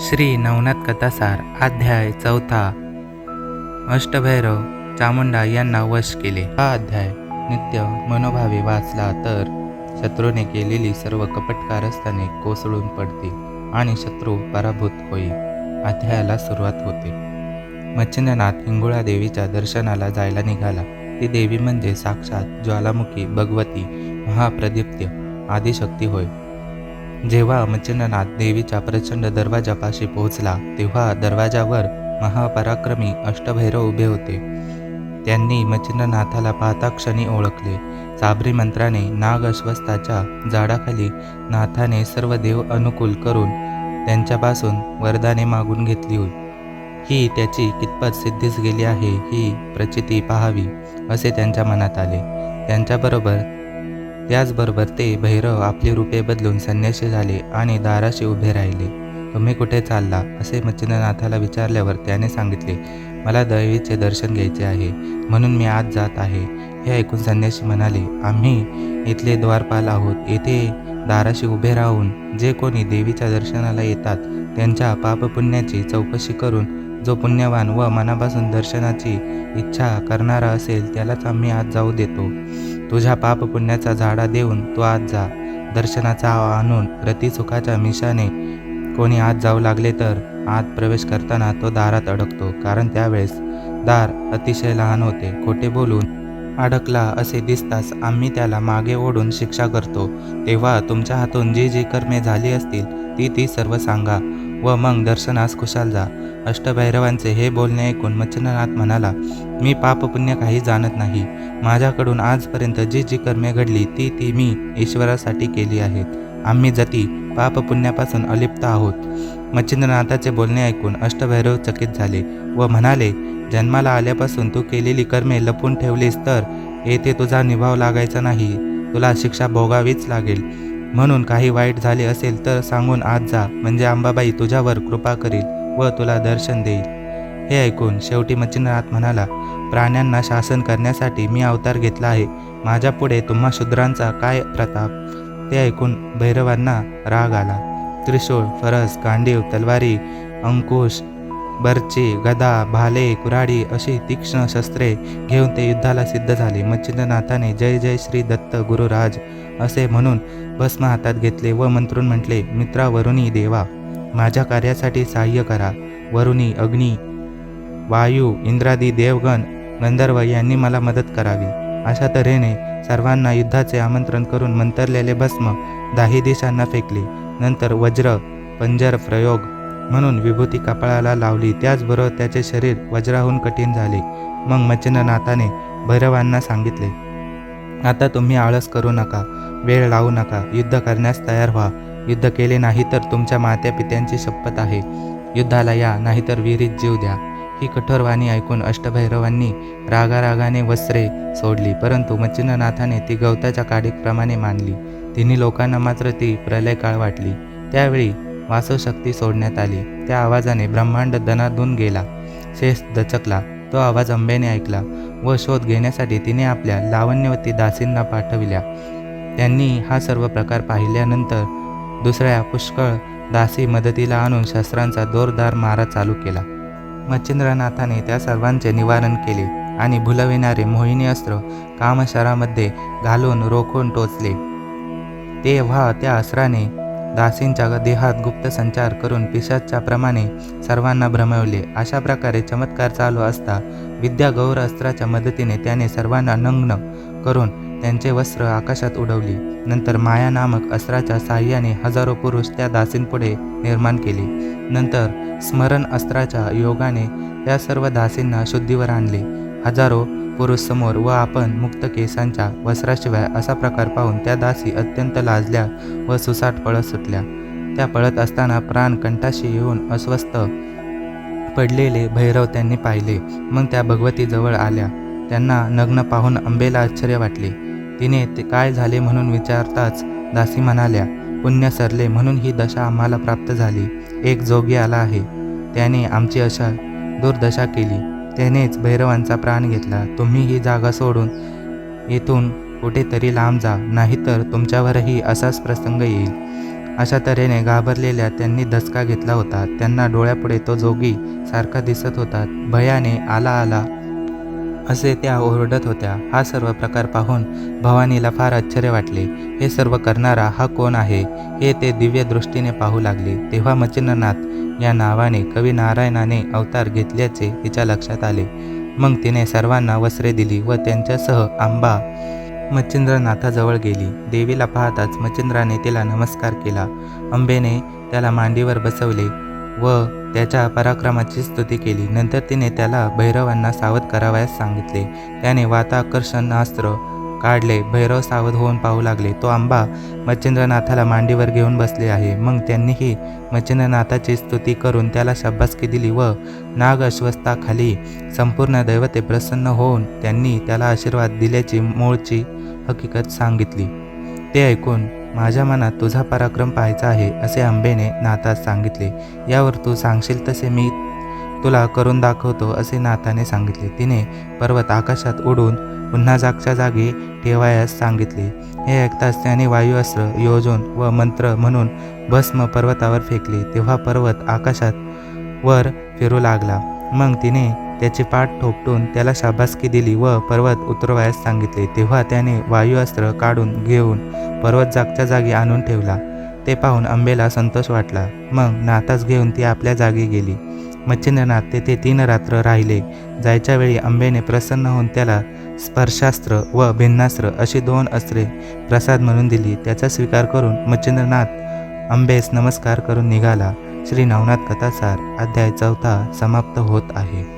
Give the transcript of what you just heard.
श्री नवनाथ कथासार अध्याय चौथा. अष्टभैरव चामुंडा यांना वश केले. हा अध्याय नित्य मनोभावे वाचला तर शत्रूने केलेली सर्व कपटकारस्थाने कोसळून पडतील आणि शत्रू पराभूत होईल. अध्यायाला सुरुवात होते. मच्छिंद्रनाथ हिंगुळा देवीच्या दर्शनाला जायला निघाला. ती देवी म्हणजे साक्षात ज्वालामुखी भगवती महाप्रदीप्त्य आदिशक्ती होय. जेव्हा मच्छिंद्रनाथ देवीच्या प्रचंड दरवाजापाशी पोहोचला तेव्हा दरवाजावर महापराक्रमी अष्टभैरव उभे होते. त्यांनी मच्छिंद्रनाथाला पाहता क्षणी ओळखले. साबरी मंत्राने नाग अश्वस्ताच्या झाडाखाली नाथाने सर्व देव अनुकूल करून त्यांच्यापासून वरदाने मागून घेतली होती ही त्याची कितपत सिद्धीस गेली आहे ही प्रचिती पाहावी असे त्यांच्या मनात आले. त्यांच्याबरोबर त्याचबरोबर ते भैरव आपली रूपे बदलून संन्याशी झाले आणि दाराशी उभे राहिले. तुम्ही कुठे चालला? असे मच्छिंद्रनाथाला विचारल्यावर त्याने सांगितले मला दैवीचे दर्शन घ्यायचे आहे म्हणून मी आज जात आहे. हे ऐकून संन्याशी म्हणाले आम्ही इथले द्वारपाल आहोत. येथे दाराशी उभे राहून जे कोणी देवीच्या दर्शनाला येतात त्यांच्या पापपुण्याची चौकशी करून जो पुण्यवान व मनापासून दर्शनाची इच्छा करणारा असेल त्यालाच आम्ही आज जाऊ देतो. तुझ्या पाप पुण्याचा झाडा देऊन तू आज जा. दर्शनाचा आणून रतिसुखाच्या मिशाने कोणी आत जाऊ लागले तर आत प्रवेश करताना तो दारात अडकतो. कारण त्यावेळेस दार अतिशय लहान होते. खोटे बोलून अडकला असे दिसताच आम्ही त्याला मागे ओढून शिक्षा करतो. तेव्हा तुमच्या हातून जी जी कर्मे झाली असतील ती ती सर्व सांगा व मग दर्शनास खुशाल जा. अष्टभैरवांचे हे बोलणे ऐकून मच्छिंद्रनाथ म्हणाला मी पापपुण्य काही जाणत नाही. माझ्याकडून आजपर्यंत जी जी कर्मे घडली ती ती मी ईश्वरासाठी केली आहेत. आम्ही जती पापपुण्यापासून अलिप्त आहोत. मच्छिंद्रनाथाचे बोलणे ऐकून अष्टभैरव चकित झाले व म्हणाले जन्माला आल्यापासून तू केलेली कर्मे लपून ठेवलीस तर येथे तुझा निभाव लागायचा नाही. तुला शिक्षा भोगावीच लागेल. म्हणून काही वाईट झाले असेल तर सांगून आज जा. म्हणजे अंबाबाई तुझ्यावर कृपा करील व तुला दर्शन देईल. हे ऐकून शेवटी मच्छिंद्रनाथ म्हणाला प्राण्यांना शासन करण्यासाठी मी अवतार घेतला आहे. माझ्यापुढे तुम्हा शूद्रांचा काय प्रताप? ते ऐकून भैरवांना राग आला. त्रिशूळ फरस गांडीव तलवारी अंकुश बर्ची गदा भाले कुऱ्हाडी अशी तीक्ष्ण शस्त्रे घेऊन ते युद्धाला सिद्ध झाले. मच्छिंद्रनाथाने जय जय श्री दत्त गुरुराज असे म्हणून भस्म हातात घेतले व मंत्रून म्हटले मित्रा वरुणी देवा माझ्या कार्यासाठी सहाय्य करा. वरुणी अग्नी वायू इंद्रादी देवगण गंधर्व यांनी मला मदत करावी. अशा तऱ्हेने सर्वांना युद्धाचे आमंत्रण करून मंतरलेले भस्म दाही दिशांना फेकले. नंतर वज्र पंजर प्रयोग म्हणून विभूती कपाळाला लावली. त्याचबरोबर त्याचे शरीर वज्राहून कठीण झाले. मग मच्छिंद्रनाथाने भैरवांना सांगितले आता तुम्ही आळस करू नका वेळ लावू नका. युद्ध करण्यास तयार व्हा. युद्ध केले नाही तर तुमच्या मात्या पित्यांची शपथ आहे. युद्धाला या नाहीतर विहिरीत जीव द्या. ही कठोर वाणी ऐकून अष्टभैरवांनी रागारागाने वस्त्रे सोडली परंतु मच्छिंद्रनाथाने ती गवताच्या काडीप्रमाणे मानली तिन्ही लोकांना मात्र ती प्रलय काळ वाटली. त्यावेळी वासवशक्ती सोडण्यात आली. त्या आवाजाने ब्रह्मांड दनादून गेला. शेष दचकला. तो आवाज अंबेने ऐकला व शोध घेण्यासाठी तिने आपल्या लावण्यवती दासींना पाठविल्या. त्यांनी हा सर्व प्रकार पाहिल्यानंतर दुसऱ्या पुष्कळ दासी मदतीला आणून शस्त्रांचा जोरदार मारा चालू केला. मच्छिंद्रनाथाने त्या सर्वांचे निवारण केले आणि भुलविणारे मोहिनी अस्त्र कामशरामध्ये घालून रोखून टोचले. तेव्हा त्या अस्त्राने दासींच्या देहात गुप्त संचार करून पिशाच्या प्रमाणे सर्वांना भ्रमवले. अशा प्रकारे चमत्कार चालू असता विद्या गौर अस्त्राच्या मदतीने त्याने सर्वांना नग्न करून त्यांचे वस्त्र आकाशात उडवली. नंतर माया नामक अस्त्राच्या साह्याने हजारो पुरुष त्या दासींपुढे निर्माण केले. नंतर स्मरण अस्त्राच्या योगाने त्या सर्व दासींना शुद्धीवर आणले. हजारो पुरुष समोर व आपण मुक्त केसांच्या वस्त्राशिवाय असा प्रकार पाहून त्या दासी अत्यंत लाजल्या व सुसाट पळत सुटल्या. त्या पळत असताना प्राण कंठाशी येऊन अस्वस्थ पडलेले भैरव त्यांनी पाहिले. मग त्या भगवतीजवळ आल्या. त्यांना नग्न पाहून अंबेला आश्चर्य वाटले. तिने ते काय झाले म्हणून विचारताच दासी म्हणाल्या पुण्य सरले म्हणून ही दशा आम्हाला प्राप्त झाली. एक जोगी आला आहे. त्याने आमची अशा दुर्दशा केली. त्यानेच भैरवांचा प्राण घेतला. तुम्ही ही जागा सोडून येथून कुठेतरी लांब जा नाहीतर तुमच्यावरही असाच प्रसंग येईल. अशा तऱ्हेने घाबरलेल्या त्यांनी धसका घेतला होता. त्यांना डोळ्यापुढे तो जोगी सारखा दिसत होता. भयाने आला आला असे त्या ओरडत होत्या. हा सर्व प्रकार पाहून भवानीला फार आश्चर्य वाटले. हे सर्व करणारा हा कोण आहे? हे ते दिव्य दृष्टीने पाहू लागले. तेव्हा मच्छिंद्रनाथ या नावाने कवी नारायणाने अवतार घेतल्याचे तिच्या लक्षात आले. मग तिने सर्वांना वस्त्रे दिली व त्यांच्यासह आंबा मच्छिंद्रनाथाजवळ गेली. देवीला पाहताच मच्छिंद्राने तिला नमस्कार केला. अंबेने त्याला मांडीवर बसवले. व त्याच्या पराक्रमाची स्तुती केली. नंतर तिने त्याला भैरवांना सावध करावयास सांगितले. त्याने वाताकर्षणास्त्र काढले. भैरव सावध होऊन पाहू लागले. तो आंबा मच्छिंद्रनाथाला मांडीवर घेऊन बसले आहे. मग त्यांनीही मच्छिंद्रनाथाची स्तुती करून त्याला शब्बासकी दिली व नाग अश्वस्थाखाली संपूर्ण दैवते प्रसन्न होऊन त्यांनी त्याला आशीर्वाद दिल्याची मूळची हकीकत सांगितली. ते ऐकून माझ्या मनात तुझा पराक्रम पाहायचा आहे असे आंबेने नाथास सांगितले. यावर तू सांगशील तसे मी तुला करून दाखवतो असे नाथाने सांगितले. तिने पर्वत आकाशात उडून पुन्हा जागच्या जागी ठेवायस सांगितले. हे ऐकताच त्याने वायुअस्त्र योजून व मंत्र म्हणून भस्म पर्वतावर फेकले. तेव्हा पर्वत आकाशात वर फिरू लागला. मग तिने त्याचे पाठ ठोपटून त्याला शाबासकी दिली व पर्वत उतरवायस सांगितले. तेव्हा त्याने वायुअस्त्र काढून घेऊन पर्वत जागच्या जागी आणून ठेवला. ते पाहून अंबेला संतोष वाटला. मग नाताच घेऊन ती आपल्या जागी गेली. मच्छिंद्रनाथ तेथे तीन रात्र राहिले. जायच्या वेळी अंबेने प्रसन्न होऊन त्याला स्पर्शास्त्र व भिन्नास्त्र अशी दोन अस्त्रे प्रसाद म्हणून दिली. त्याचा स्वीकार करून मच्छिंद्रनाथ अंबेस नमस्कार करून निघाला. श्री नवनाथ कथासार अध्याय चौथा समाप्त होत आहे.